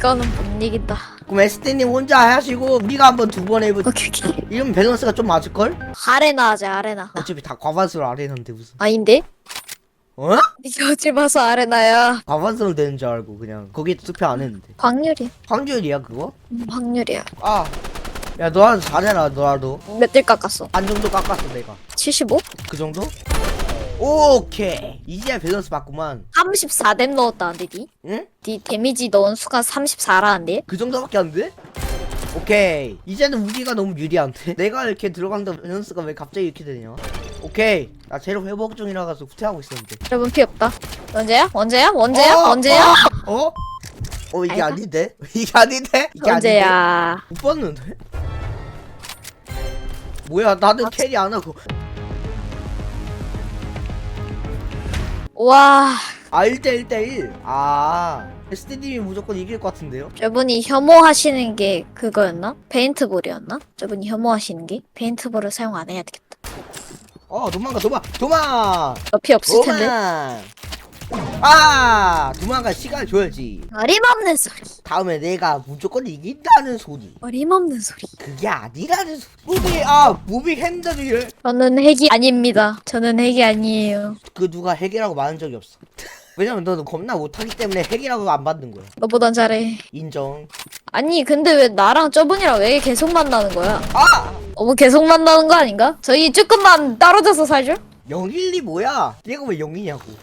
이거는 못 이긴다. 그럼 에스테님 혼자 하시고 우리가 한번 두 번 해보 오케이 오케이. 이러면 밸런스가 좀 맞을 걸? 아레나 하자 아레나. 어차피 다 과반수로 아래는데 무슨 아닌데? 어? 이게 어찌 봐서 아레나야. 과반수로 되는 줄 알고 그냥 거기에 투표 안 했는데 확률이야. 확률이야 그거? 음, 확률이야. 아 야 너라도 잘해라 너라도 몇딜 깎았어? 반 정도 깎았어 내가 75? 그 정도? 오케이 이제야 밸런스 맞구만 34뎀 넣었다는데 니? 응? 니 데미지 넣은 수가 34라는데? 그 정도밖에 안 돼? 오케이 이제는 우리가 너무 유리한데? 내가 이렇게 들어간다 밸런스가 왜 갑자기 이렇게 되냐 오케이 나 재료 회복 중이라서 후퇴하고 있었는데 여러분 피 없다. 언제야? 언제야? 언제야? 어? 언제야? 어? 어 이게 아이고. 아닌데? 이게 아닌데? 이게 아닌데? 언제야? 못 봤는데? 뭐야 나는 아, 캐리 안 하고 와, 아 1대 1대 1 아 SD님이 무조건 이길 것 같은데요? 저분이 혐오하시는 게 그거였나? 페인트볼이었나? 저분이 혐오하시는 게 페인트볼을 사용 안 해야 되겠다. 어 도망가 도망 도망 너 피 없을 텐데. 도망 아 도망갈 시간 줘야지 어림없는 소리. 다음에 내가 무조건 이긴다는 소리 어림없는 소리. 그게 아니라는 소리 무비 아 무비 핸들을 저는 핵이 아닙니다. 저는 핵이 아니에요. 그 누가 핵이라고 말한 적이 없어 왜냐면 너는 겁나 못하기 때문에 핵이라고 안 받는 거야 너보단 잘해. 인정 아니 근데 왜 나랑 저분이랑 왜 계속 만나는 거야? 아 어머 계속 만나는 거 아닌가? 저희 조금만 떨어져서 살죠? 012 뭐야 얘가 왜 0이냐고